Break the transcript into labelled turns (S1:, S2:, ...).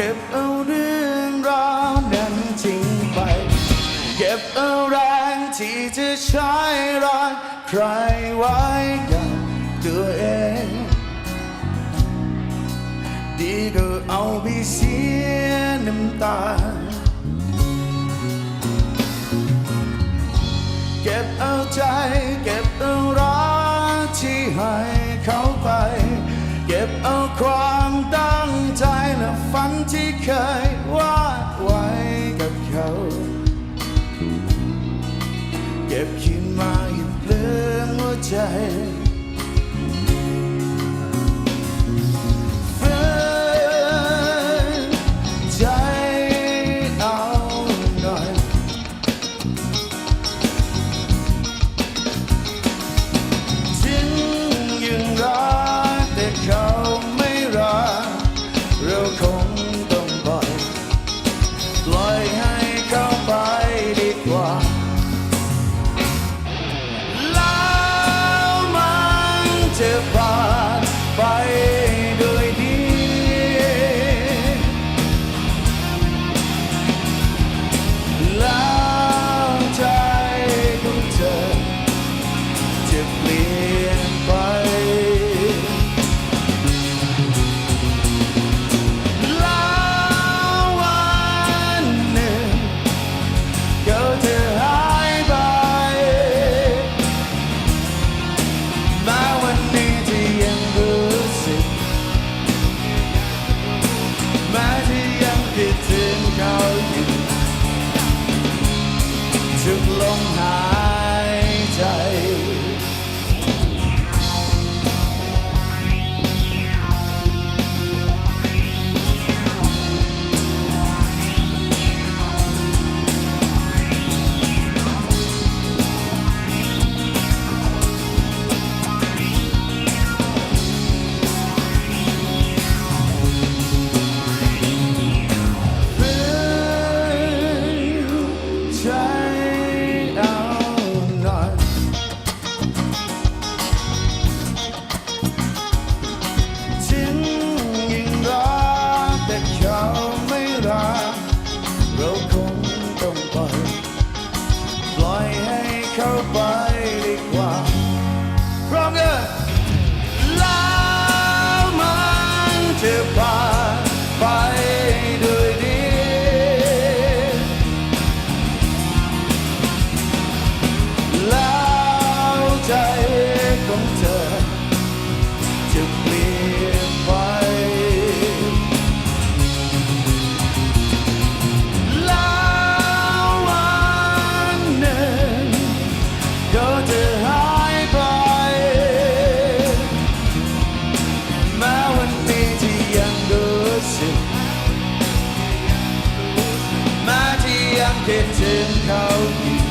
S1: ก็บเอาเรื่องราวนั้นทิ้งไป เก็บเอาแรงที่จะใช้รักใครไว้กับตัวเอง ดีก็เอาไปเสียน้ำตา เก็บเอาใจเก็บเอารักที่ให้เขาไป เก็บเอาความตั้ง น เปลี่ยนไป แล้ววันหนึ่งก็จะหายไป แม้วันนี้ที่ยังรู้สึก แม้ที่ยังคิดถึงเขาอยู่ทุกลมหาย เขาไปดีกว่าพร้อมกันแล้วมันจะผ่านไปด้วยดีแล้วใจของเธอจะ ที่ยั